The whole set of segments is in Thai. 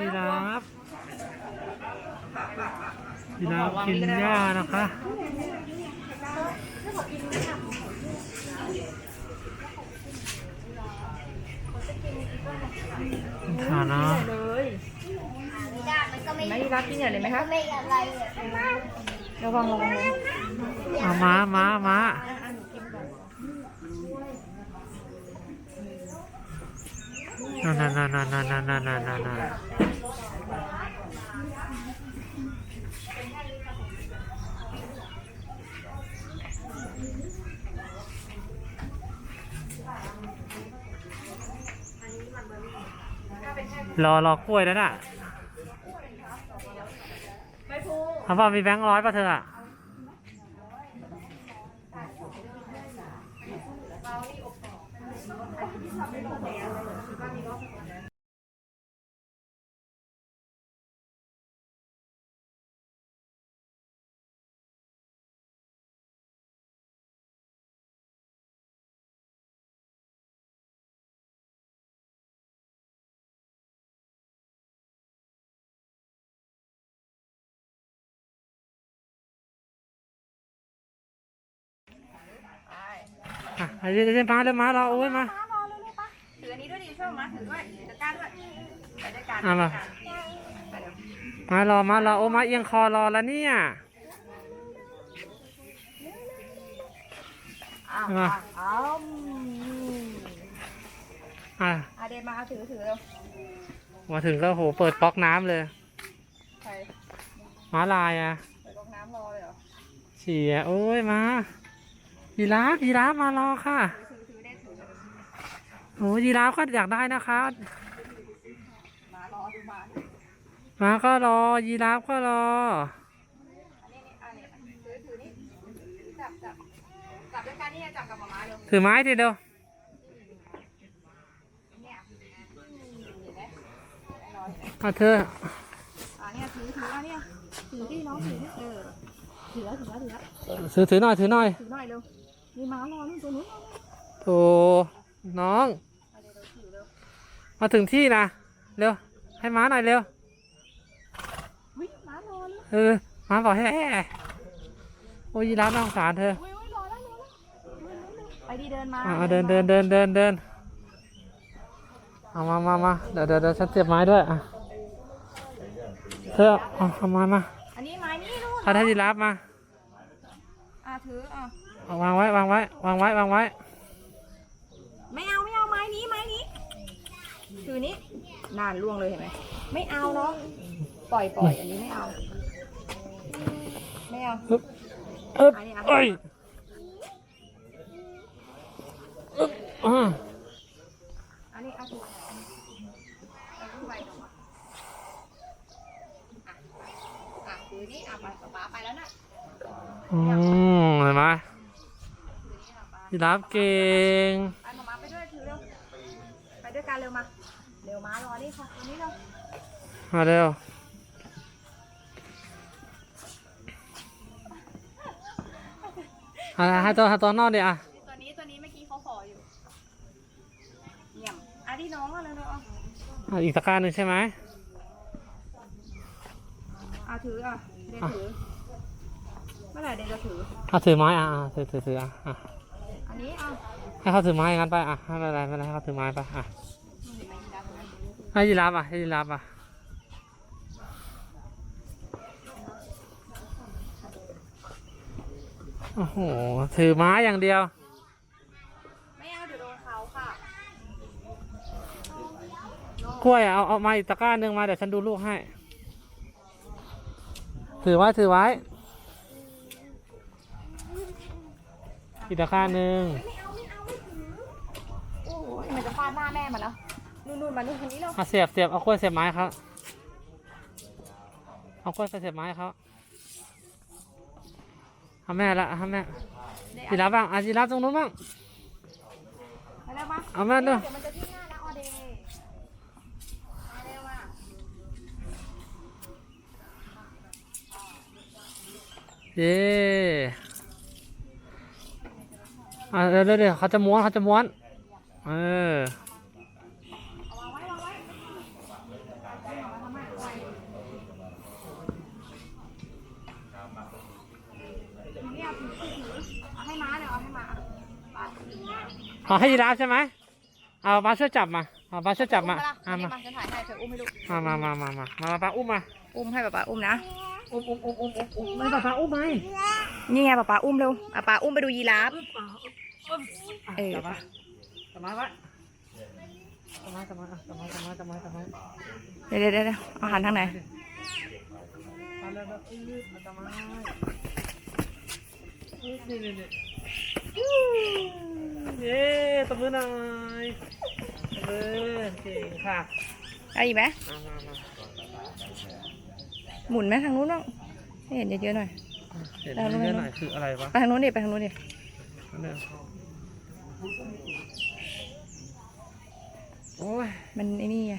ยีราฟยีราฟกินหญ้านะคะฐานะเลยไม่ได้มันก็ไม่ไม่รักกินใหญ่เลยไหมคะไม่อะไรอะระวังระวังระวังเอาม้าม้าม้านั่นนั่นนั่นนั่นนั่นนั่นนั่นนั่นนั่น รอรอกล้วยแล้วน่ะเขาบอกมีแบงค์ร้อยป่ะเธออะ อะเดี๋ยวเดี๋ยวมาเดี๋ยวมาเราโอ้ยมาม้ารอเลยปะถืออันนี้ด้วยดิช่วยมาถือด้วยตะกร้าด้วยไปด้วยกันเอามาเลยมารอมารอโอ้มาเอียงคอรอแล้วเนี่ยอ้าวมาอ้าวอะอาเดนมาเอาถือถือเร็วมาถึงก็โหเปิดก๊อกน้ำเลยใครม้าลายอะเปิดก๊อกน้ำรอเลยเหรอเฉียโอ้ยมา ยีราฟยีราฟมารอค่ะโอ้ยีราฟก็อยากได้นะคะมาก็รอยีราฟก็รอถือไม้ทีเดียวเอาเธอเนี่ยถือถือเนี่ยถือที่น้องถือเออถือถือถือถือหน่อยถือหน่อยถือหน่อยเร็ว มีม้ารอนู่นตัวนู้นรอนู่นโถน้องเอาเร็วเร็วถือเร็วมาถึงที่นะเร็ว ให้ม้าหน่อยเร็ววิ่งม้ารอเลยเออม้าบอกให้แห่โอ้ยยีราฟน่าสงสารเธออุ้ยอุ้ยรอแล้วรอแล้วเร็วเร็วเร็วไปดีเดินมาอ่าเดินเดินเดินเดินเดินเอามามามาเดี๋ยวเดี๋ยวเดี๋ยวฉันเสียบไม้ด้วยอะเธอเอาเอามามาอันนี้ไม้นี่นู่นถ้าได้ยีราฟมาอะถืออะเอา วางไว้วางไว้วางไว้วางไว้ ไม่เอาไม่เอาไม้นี้ไม้นี้ถือนี้นานล่วงเลยเห็นไหมไม่เอาเนาะปล่อยปล่อยอันนี้ไม่เอาไม่เอาอึ๊บอึ๊บอันนี้เอาเอ้ยอึ๊บอ่าอันนี้เอาถือเอาขึ้นไปก่อนอะอะถือนี่อะไปป๊าไปแล้วนะอืมเห็นไหมถือนี่อะไป ยีราฟเก่งไปมามาไปด้วยถือเร็ว ไปด้วยกันเร็วมา เร็วมารอนี่ค่ะตรงนี้เร็วมาเร็วอะให้ตัวให้ตัวนอกดิอะตัวนี้ตัวนี้เมื่อกี้เขาขออยู่เยี่ยมอะที่น้องอะเร็วๆเอาอะอีกตะกร้ารหนึ่งใช่ไหมอะถืออะเดนถือเมื่อไหร่เดนจะถืออะถือไม้อะอะถือถือถืออะอะอั นนี้อะให้เขาถือไม้อย่างนั้นไปอะไม่เป็นไรไม่เป็นไรให้เขาถือไม้ไปอะเห็นไหมยีราฟตรงนั้นให้ยีราฟอะให้ยีราฟอะโอ้โหถือไม้อย่างเดียว ไม่เอาเดี๋ยวโดนเขาค่ะกล้วยอะเอาเอามาอีกตะกร้าหนึ่งมาเดี๋ยวฉันดูลูกให้ ถือไว้ถือไว้ อีกตะกร้าหนึ่งไม่เอาไม่เอาไม่ถือโอ้ยมันจะฟาดหน้าแม่มาแล้วนู่นๆมานู่นคนนี้เร็วเอาเสียบเสียบเอากล้วยเสียบไม้เขาเอากล้วยไปเสียบไม้เขาเอาแม่ละเอาแม่เดี๋ยวยีราฟบ้างอะยีราฟตรงนู้นบ้างมาเร็วมาเอาแม่ดูเดี๋ยวมันจะทิ้งหน้านะออเดย์มาเร็วมาเย้ อ่าเดี๋ยวเดี๋ยวเขาจะม้วนเขาจะม้วน เออเอาให้ยีราฟใช่ไหมเอาปลาช่วยจับมาเอาปลาช่วยจับมาเอามาฉันถ่ายให้เธออุ้มให้ลูกมามามามามามาปลาอุ้มมา อุ้มให้ปลาอุ้มนะ อุ้มอุ้มอุ้มอุ้มอุ้มไม่ป้าป้าอุ้มไหมนี่ไงปลาป้าอุ้มเร็วปลาป้าอุ้มไปดูยีราฟ เออจับมาจับมาไว้จับมาจับมาจับมาจับมาจับมาจับมาเดี๋ยวเดี๋ยวเดี๋ยวเอาหันทางไหนมาแล้วแล้วอื้อมาจับมาอื้อนี่นี่นี่เย้ตบมือหน่อยตบมือเก่งค่ะเอาอีกไหมมามามาหมุนไหมทางนู้นบ้างให้เห็นเยอะๆหน่อย เห็นเอาลงเยไปอะหน่อยคืออะไรวะ ไปทางนู้นดิไปทางนู้นดิเนี่ย โอ้ยมันไอ้นี่ไง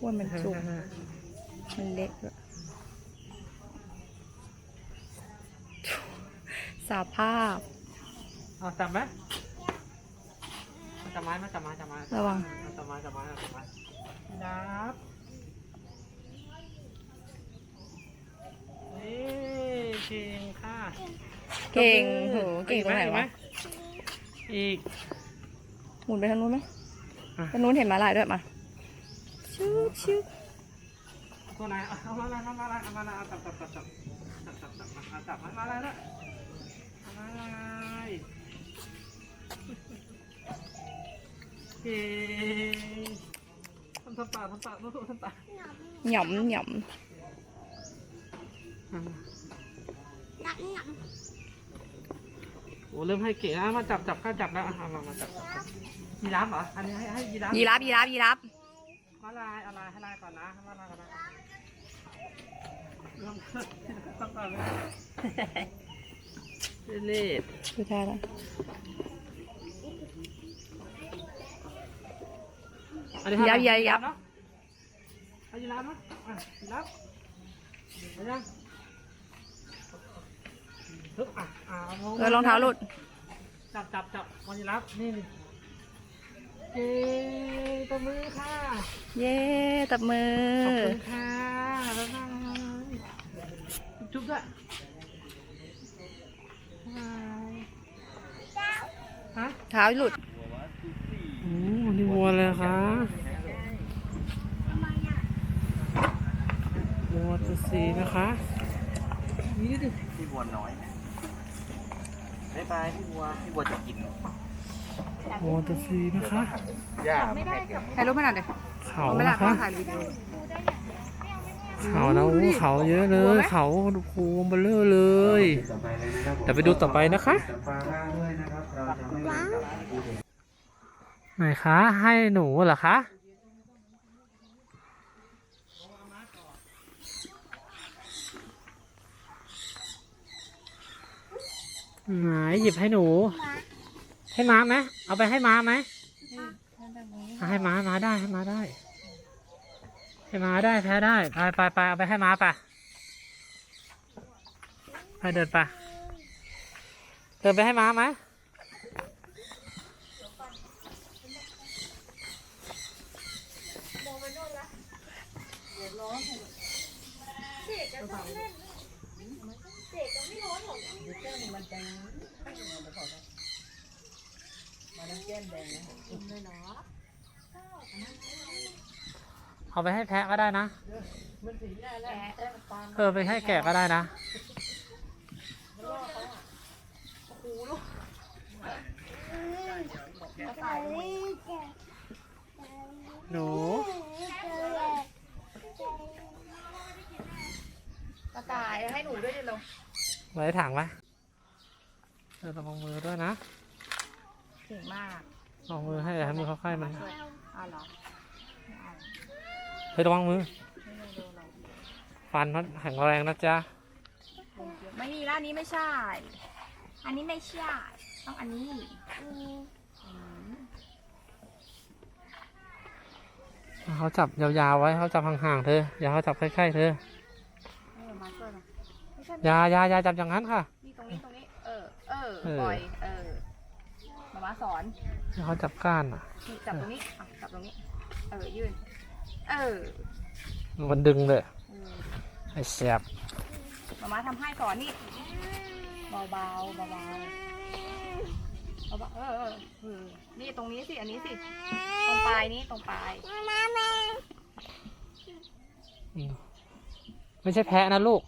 อ้วนมันสุกมันเล็กด้วยสาภาพเอาจับไหมจับไม้มาจับไม้จับไม้ระวังจับไม้จับไม้จับไม้นับนี่เก่งค่ะ เก่งตโหบมือเก่งตรงไหนอีกวะ อีก หมุนไปทางนู้นไหมอะ ทางนู้นเห็นหมาลายด้วยมาชิวชิวตัวไหนเอามาละเอามาละเอามาละเอาจับจับจับจับจับจับจับมาเอาจับมามาละละเอามาละเก่งทำทำปากทำปากทำปากทำปากหย่อมหย่อม เริ่มให้เก่งแล้วมาจับจับก็จับแล้วอะเอามามาจับจับจับยีราฟเหรออันนี้ให้ให้ยีราฟยีราฟยีราฟยีราฟมาลายอะไรให้ลายก่อนนะให้มาลายก่อนนะลองต้องก่อนเลยเล่ห์สุดท้ายแล้วอันนี้ให้ยับยับยับเนาะให้ยีราฟเนาะอะยีราฟเอายัง ฮึบอะอะเาเออรองเท้าหลุด จับจับจับวันยีราฟนี่นี่เย้ตัวมือค่ะเย้ตบมือ ขอบคุณค่ะจุ๊บด้วยบ๊ายบายฮะ เท้าหลุด โอ้นี่วัวเลยคะวัวตัวสีนะคะ นี่ดิพี่บัวน้อย บายบายพี่บัวพี่บัวจะกินวัวตัวสีนะคะย่าไม่ให้แกถ่ายรูปให้หน่อยเดี๋ยวเขาไม่ได้นะพ่อคะถ่ายวิดีโอเขานะโอ้เขาเยอะเลวัวยไหมเขาดูโคมเบลเลอร์เลยต่อไปเลยนะครับเดี๋ยวไปดูต่อไปนะคะจับปลาล่าด้วยนะครับเราจะไม่เล่นกับผู้เล่นไหนคะ ให้หนูเหรอคะ ไหนหยิบให้หนู ให้ม้าไหมเอาไปให้ม้าไหมเอาให้ม้าม้าได้ให้ม้าได้ ให้ม้าได้แพ้ได้ไปไปไปเอาไปให้ม้าไปไปเดินไปเดินไปให้ม้าไหมเอาไปให้แพะก็ได้นะเออไปให้แกะก็ได้นะหนูกระต่ายให้หนูด้วยดิลงไว้ถังไว้เออ ระวังมือด้วยนะ เก่งมากระวังมือให้อย่าให้มือเข้าใกล้มันอ้าวเหรอเฮ้ยระวังมือฟันมันแข็งแรงนะจ๊ะไม่มีแล้วอันนี้ไม่ใช่ อันนี้ไม่ใช่ ต้องอันนี้เขาจับยาวๆไว้เขาจับห่างๆเธออย่าเขาจับใกล้ๆเธอ เออมาช่วยมาไม่ใช่อย่าอย่าอย่าจับอย่างนั้นค่ะ อเออเออ ปล่อย เออมามาสอนอย่าเขาจับก้านอะ นี่จับตรงนี้อะจับตรงนี้ เออ ยื่นเออมันดึงเลยเออไอ้แสบมามาทำให้สอนนี่ เบาๆเบาเอาปะเออเออเออ นี่ตรงนี้สิ อันนี้สิ ตรงปลายนี้ตรงปลายมาแม่ไม่ใช่แพะนะลูก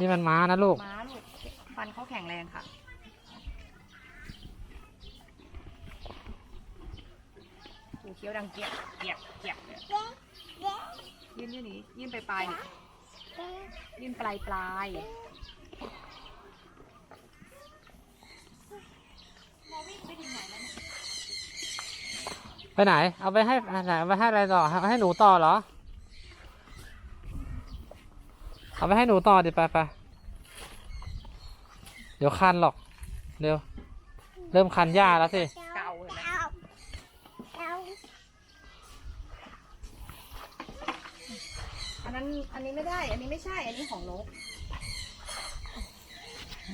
นี่มันม้านะลูก ม้าลูก ฟันเขาแข็งแรงค่ะ หูเคี้ยวดังเกียกเกียกเกียกเยยื่นยื่นนี้ยื่นไปปลายนี่ยื่นปลายปลายไปไหน เอาไปให้ไหนไปให้อะไรต่อ ให้หนูต่อเหรอ เอาไปให้หนูต่อดิไปไป เดี๋ยวคันหรอก เร็ว เริ่มคันหญ้าแล้วสิ เก่าเห็นไหมอันนั้นอันนี้ไม่ได้ อันนี้ไม่ใช่ อันนี้ของนก